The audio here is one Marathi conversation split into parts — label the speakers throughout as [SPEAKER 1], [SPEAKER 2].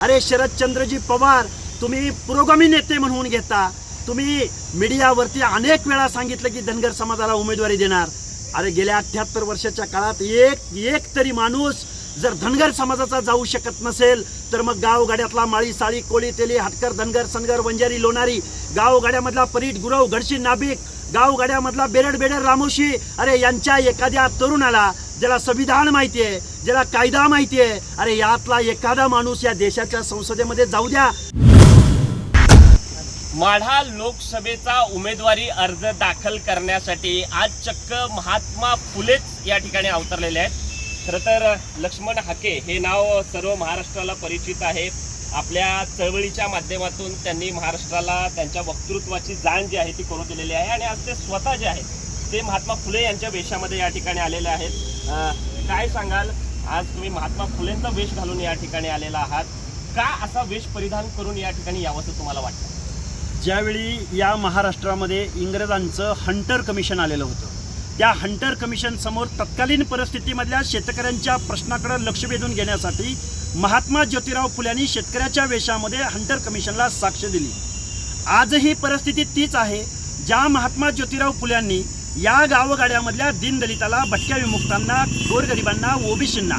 [SPEAKER 1] अरे शरदचंद्रजी पवार तुम्ही पुरोगामी नेते म्हणून घेता. तुम्ही मीडियावरती अनेक वेळा सांगितलं की धनगर समाजाला उमेदवारी देणार. अरे गेल्या अठ्याहत्तर वर्षाच्या काळात एक एक तरी माणूस जर धनगर समाजाचा जाऊ शकत नसेल तर मग गावगाड्यातला माळी साळी कोळी तेली हटकर धनगर सनगर वंजारी लोणारी गावगाड्यामधला परीट गुरव घडशी नाभिक गावगाड्यामधला बेरड बेरड रामोशी अरे यांच्या एखाद्या तरुणाला ज्याला संविधान माहिती आहे ज्याला कायदा माहिती आहे अरे यातला एखादा माणूस या देशाच्या संसदेमध्ये जाऊ द्या.
[SPEAKER 2] माढा लोकसभेचा उमेदवारी अर्ज दाखल करण्यासाठी आज चक्क महात्मा फुलेच या ठिकाणी अवतरलेले आहेत. खरं तर लक्ष्मण हाके हे नाव सर्व महाराष्ट्राला परिचित आहे. आपल्या चळवळीच्या माध्यमातून त्यांनी महाराष्ट्राला त्यांच्या वक्तृत्वाची जाण जी आहे ती करून दिलेली आहे. आणि आज ते स्वतः जे आहेत ते महात्मा फुले यांच्या वेशामध्ये या ठिकाणी आलेले आहेत. काय सांगाल? आज तुम्ही महात्मा फुलेंचा वेश घालून या ठिकाणी आलेला आहात. का असा वेश परिधान करून या ठिकाणी यावंसं तुम्हाला वाटतं?
[SPEAKER 1] ज्यावेळी या महाराष्ट्रामध्ये इंग्रजांचं हंटर कमिशन आलेलं होतं त्या हंटर कमिशन समोर तत्कालीन परिस्थितीमधल्या शेतकऱ्यांच्या प्रश्नाकडे लक्ष वेधून घेण्यासाठी महात्मा ज्योतिराव फुल्यांनी शेतकऱ्याच्या वेशामध्ये हंटर कमिशनला साक्ष दिली. आजही परिस्थिती तीच आहे ज्या महात्मा ज्योतिराव फुल्यांनी या गावगाड्यामधल्या दीनदलिताला भटक्या विमुक्तांना गोरगरिबांना ओबीसींना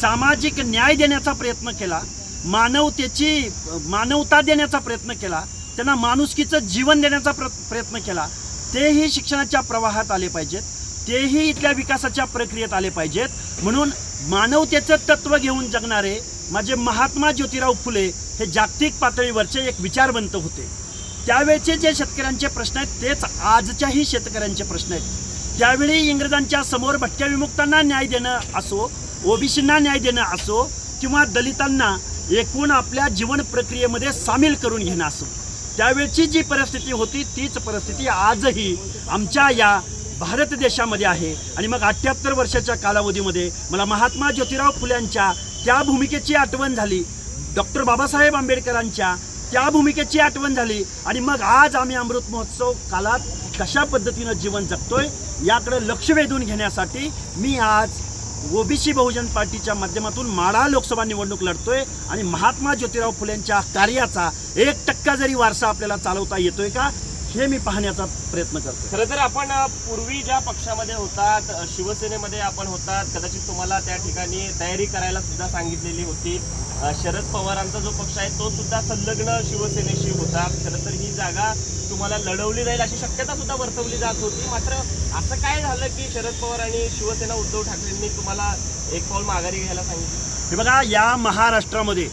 [SPEAKER 1] सामाजिक न्याय देण्याचा प्रयत्न केला मानवतेची मानवता देण्याचा प्रयत्न केला त्यांना माणुसकीचं जीवन देण्याचा प्र प्रयत्न केला तेही शिक्षणाच्या प्रवाहात आले पाहिजेत. तेही इथल्या विकासाच्या प्रक्रियेत आले पाहिजेत. म्हणून मानवतेचं तत्त्व घेऊन जगणारे माझे महात्मा ज्योतिराव फुले हे जागतिक पातळीवरचे एक विचारवंत होते. त्यावेळचे जे शेतकऱ्यांचे प्रश्न आहेत तेच आजच्याही शेतकऱ्यांचे प्रश्न आहेत. त्यावेळी इंग्रजांच्या समोर भटक्या विमुक्तांना न्याय देणं असो ओबीसींना न्याय देणं असो किंवा दलितांना एकूण आपल्या जीवन प्रक्रियेमध्ये सामील करून घेणं असो. त्यावेळची जी परिस्थिती होती तीच परिस्थिती आजही आमच्या या भारत देशामध्ये आहे. आणि मग अठ्ठ्याहत्तर वर्षाच्या कालावधीमध्ये मला महात्मा ज्योतिराव फुल्यांच्या त्या भूमिकेची आठवण झाली. डॉक्टर बाबासाहेब आंबेडकरांच्या त्या भूमिकेची आठवण झाली. आणि मग आज आम्ही अमृत महोत्सव कालात कशा पद्धतीनं जीवन जगतोय याकडे लक्ष वेधून घेण्यासाठी मी आज ओबीसी बहुजन पार्टीच्या माध्यमातून माढा लोकसभा निवडणूक लढतोय आणि महात्मा ज्योतिराव फुलेंच्या कार्याचा एक टक्का जरी वारसा आपल्याला चालवता येतोय का हे मी पाहण्याचा प्रयत्न करतो
[SPEAKER 2] खरं तर आपण पूर्वी ज्या पक्षामध्ये होतात शिवसेनेमध्ये आपण होतात कदाचित तुम्हाला त्या ठिकाणी तयारी करायला सुद्धा सांगितलेली होती. शरद पवारांचा जो पक्ष आहे तो सुद्धा संलग्न शिवसेनेशी होता. खरं तर ही जागा तुम्हाला लढवली जाईल अशी शक्यता सुद्धा वर्तवली जात होती. मात्र असं काय झालं की शरद पवार आणि शिवसेना उद्धव ठाकरेंनी तुम्हाला एक पाऊल माघारी घ्यायला सांगितलं?
[SPEAKER 1] हे बघा या महाराष्ट्रामध्ये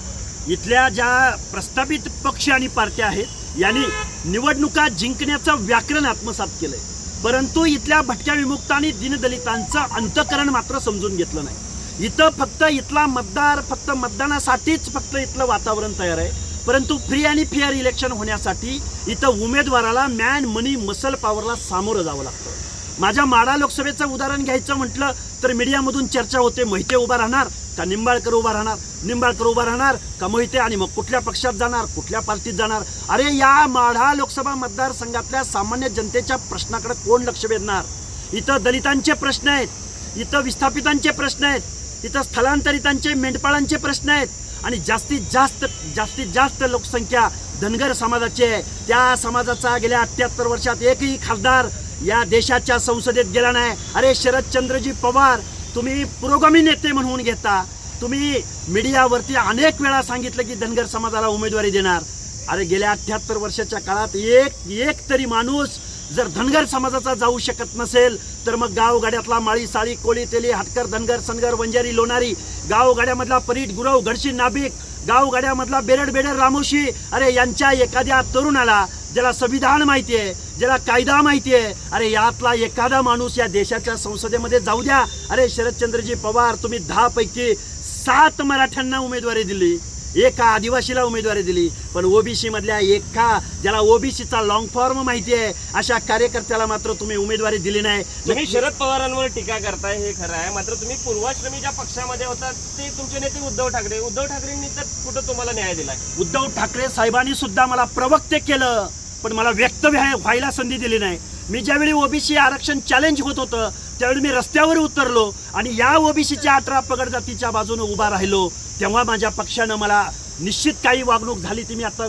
[SPEAKER 1] इथल्या ज्या प्रस्थापित पक्ष आणि पार्ट्या आहेत यांनी निवडणुका जिंकण्याचं व्याकरण आत्मसात केलंय. परंतु इथल्या भटक्या विमुक्त आणि दीनदलितांचं अंतकरण मात्र समजून घेतलं नाही. इथं फक्त इथला मतदार फक्त मतदानासाठीच फक्त इथलं वातावरण तयार आहे. परंतु फ्री आणि फेअर इलेक्शन होण्यासाठी इथं उमेदवाराला मॅन मनी मसल पॉवरला सामोरं जावं लागतं. माझ्या माडा लोकसभेचं उदाहरण घ्यायचं म्हटलं तर मीडियामधून चर्चा होते मोहिते उभा राहणार का निंबाळकर उभा राहणार? निंबाळकर उभा राहणार का मोहिते आणि मग कुठल्या पक्षात जाणार कुठल्या पार्टीत जाणार? अरे या माढा लोकसभा मतदारसंघातल्या सामान्य जनतेच्या प्रश्नाकडे कोण लक्ष वेधणार? इथं दलितांचे प्रश्न आहेत इथं विस्थापितांचे प्रश्न आहेत इथं स्थलांतरितांचे मेंढपाळांचे प्रश्न आहेत आणि जास्तीत जास्त जास्तीत जास्त लोकसंख्या धनगर समाजाची आहे. त्या समाजाचा गेल्या अठ्ठ्याहत्तर वर्षात एकही खासदार या देशाच्या संसदेत गेला नाही. अरे शरदचंद्रजी पवार तुम्ही पुरोगामी नेते म्हणून घेता. तुम्ही मीडियावरती अनेक वेळा सांगितलं की धनगर समाजाला उमेदवारी देणार. अरे गेल्या अठ्ठ्याहत्तर वर्षाच्या काळात एक एक तरी माणूस जर धनगर समाजाचा जाऊ शकत नसेल तर मग गावगाड्यातला माळी साळी कोळी तेली हाटकर धनगर सनगर वंजारी लोणारी गावगाड्यामधला परीट गुरव घडशी नाभिक गावगाड्यामधला बेरड बेडर रामोशी अरे यांच्या एखाद्या तरुणाला ज्याला संविधान माहिती आहे ज्याला कायदा माहिती आहे अरे यातला एखादा माणूस या देशाच्या संसदेमध्ये जाऊ द्या. अरे शरदचंद्रजी पवार तुम्ही दहा पैकी सात मराठ्यांना उमेदवारी दिली. एका आदिवासीला उमेदवारी दिली. पण ओबीसी मधल्या एका ज्याला ओबीसीचा लॉंग फॉर्म माहिती आहे अशा कार्यकर्त्याला मात्र तुम्ही उमेदवारी दिली नाही.
[SPEAKER 2] तुम्ही शरद पवारांवर टीका करताय हे खरं आहे. मात्र तुम्ही पूर्वाश्रमी ज्या पक्षामध्ये होतात ते तुमचे नेते उद्धव ठाकरे. उद्धव ठाकरेंनी तर कुठं तुम्हाला न्याय दिलाय
[SPEAKER 1] उद्धव ठाकरे साहेबांनी सुद्धा मला प्रवक्ते केलं पण मला व्यक्त व्हाय- व्हायला संधी दिली नाही. मी ज्यावेळी ओबीसी आरक्षण चॅलेंज होत होतं त्यावेळी मी रस्त्यावर उतरलो आणि या ओबीसीच्या अठरा पगड जातीच्या बाजूने उभा राहिलो. तेव्हा माझ्या पक्षानं मला निश्चित काही वागणूक झाली ती मी आता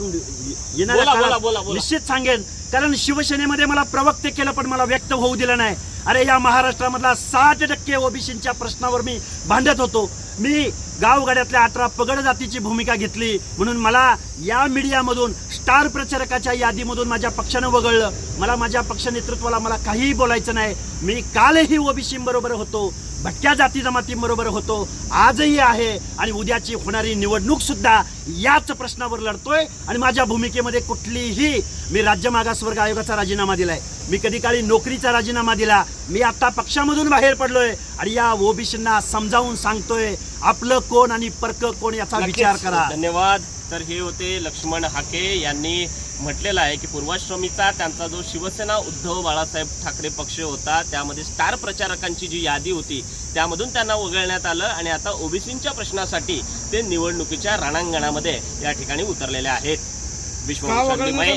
[SPEAKER 1] येणाऱ्या
[SPEAKER 2] बोला.
[SPEAKER 1] निश्चित सांगेन. कारण शिवसेनेमध्ये मला प्रवक्ते केलं पण मला व्यक्त होऊ दिलं नाही. अरे या महाराष्ट्रामधला साठ टक्के ओबीसीच्या प्रश्नावर मी भांडत होतो. मी गावगाड्यातल्या अठरा पगड जातीची भूमिका घेतली. म्हणून मला या मीडियामधून स्टार प्रचारकाच्या यादीमधून माझ्या पक्षानं वगळलं. मला माझ्या पक्ष नेतृत्वाला मला काहीही बोलायचं नाही. मी कालही ओबीसी बरोबर होतो. भटक्या जाती जमातींबरोबर होतो. आजही आहे आणि उद्याची होणारी निवडणूक सुद्धा याच प्रश्नावर लढतोय आणि माझ्या भूमिकेमध्ये कुठलीही मी राज्य मागासवर्ग आयोगाचा राजीनामा दिलाय. मी कधी काळी नोकरीचा राजीनामा दिला. मी आता पक्षामधून बाहेर पडलोय आणि या ओबीसींना समजावून सांगतोय आपलं कोण आणि परक कोण याचा विचार. करा.
[SPEAKER 2] धन्यवाद. तर हे होते लक्ष्मण हाके यांनी म्हटलेलं आहे की पूर्वाश्रमीचा त्यांचा जो शिवसेना उद्धव बाळासाहेब ठाकरे पक्ष होता त्यामध्ये स्टार प्रचारकांची जी यादी होती त्यामधून त्यांना वगळण्यात आलं आणि आता ओबीसींच्या प्रश्नासाठी ते निवडणुकीच्या रणांगणामध्ये या ठिकाणी उतरलेले आहेत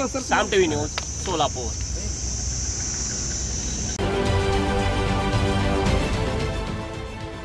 [SPEAKER 3] sir?
[SPEAKER 2] Saam TV news Solapur